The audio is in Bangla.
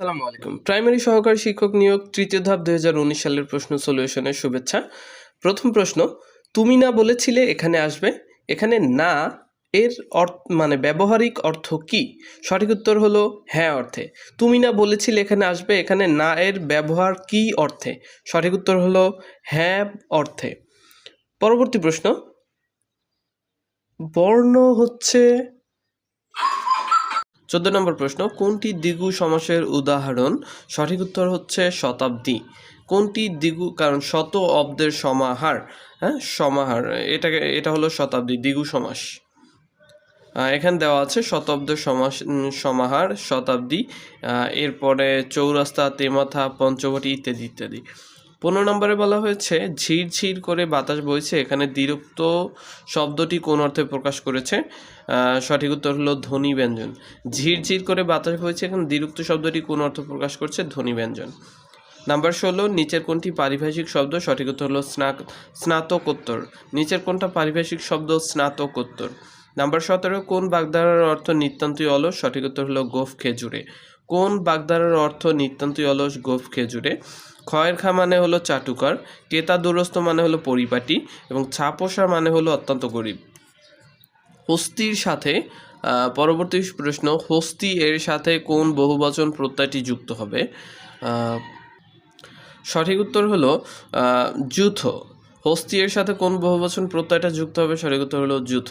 আসসালামু আলাইকুম। প্রাইমারি সহকারী শিক্ষক নিয়োগ তৃতীয় ধাপ দু হাজার উনিশ সালের প্রশ্ন সলিউশনের শুভেচ্ছা। প্রথম প্রশ্ন, তুমি না বলেছিলে এখানে আসবে? এখানে না এর অর্থ মানে ব্যবহারিক অর্থ কি? সঠিক উত্তর হলো হ্যাঁ অর্থে। তুমি না বলেছিলে এখানে আসবে? এখানে না এর ব্যবহার কি অর্থে? সঠিক উত্তর হলো হ্যাঁ অর্থে। পরবর্তী প্রশ্ন, বর্ণ হচ্ছে চোদ্দ নম্বর প্রশ্ন, কোনটি দ্বিগু সমাসের উদাহরণ? সঠিক উত্তর হচ্ছে শতাব্দী। কোনটি দ্বিগু, কারণ শত অব্দের সমাহার হ্যাঁ? সমাহার, এটাকে, এটা হলো শতাব্দী, দ্বিগু সমাস। এখানে দেওয়া আছে শতাব্দের সমাস সমাহার, শতাব্দী এরপরে চৌরাস্তা, তেমাথা, পঞ্চবটি ইত্যাদি ইত্যাদি। পনেরো নম্বরে বলা হয়েছে, ঝির ঝির করে বাতাস বইছে, এখানে দ্বিরুক্ত শব্দটি কোন অর্থে প্রকাশ করেছে? সঠিক উত্তর হলো ধ্বনি ব্যঞ্জন। ঝির ঝির করে বাতাস বইছে, এখানে দ্বিরুক্ত শব্দটি কোন অর্থ প্রকাশ করছে? ধ্বনি ব্যঞ্জন। নাম্বার ষোলো, নিচের কোনটি পারিভাষিক শব্দ? সঠিক উত্তর হলো স্নাক স্নাতকোত্তর। নিচের কোনটা পারিভাষিক শব্দ? স্নাতকোত্তর। নাম্বার সতেরো, কোন বাগধারার অর্থ নিতান্তই অলস? সঠিক উত্তর হলো গোফ খেজুরে। কোন বাগধারার অর্থ নিতান্তই অলস? গোফ খেজুরে। খয়ের খা মানে হলো চাটুকার, কেতা দুরস্ত মানে হলো পরিপাটি, এবং ছাপোষা মানে হলো অত্যন্ত গরিব। হস্তির সাথে পরবর্তী প্রশ্ন, হস্তি এর সাথে কোন বহুবচন প্রত্যয়টি যুক্ত হবে? সঠিক উত্তর হলো যুথ। হস্তি এর সাথে কোন বহুবচন প্রত্যয়টা যুক্ত হবে? সঠিক উত্তর হলো যুথ।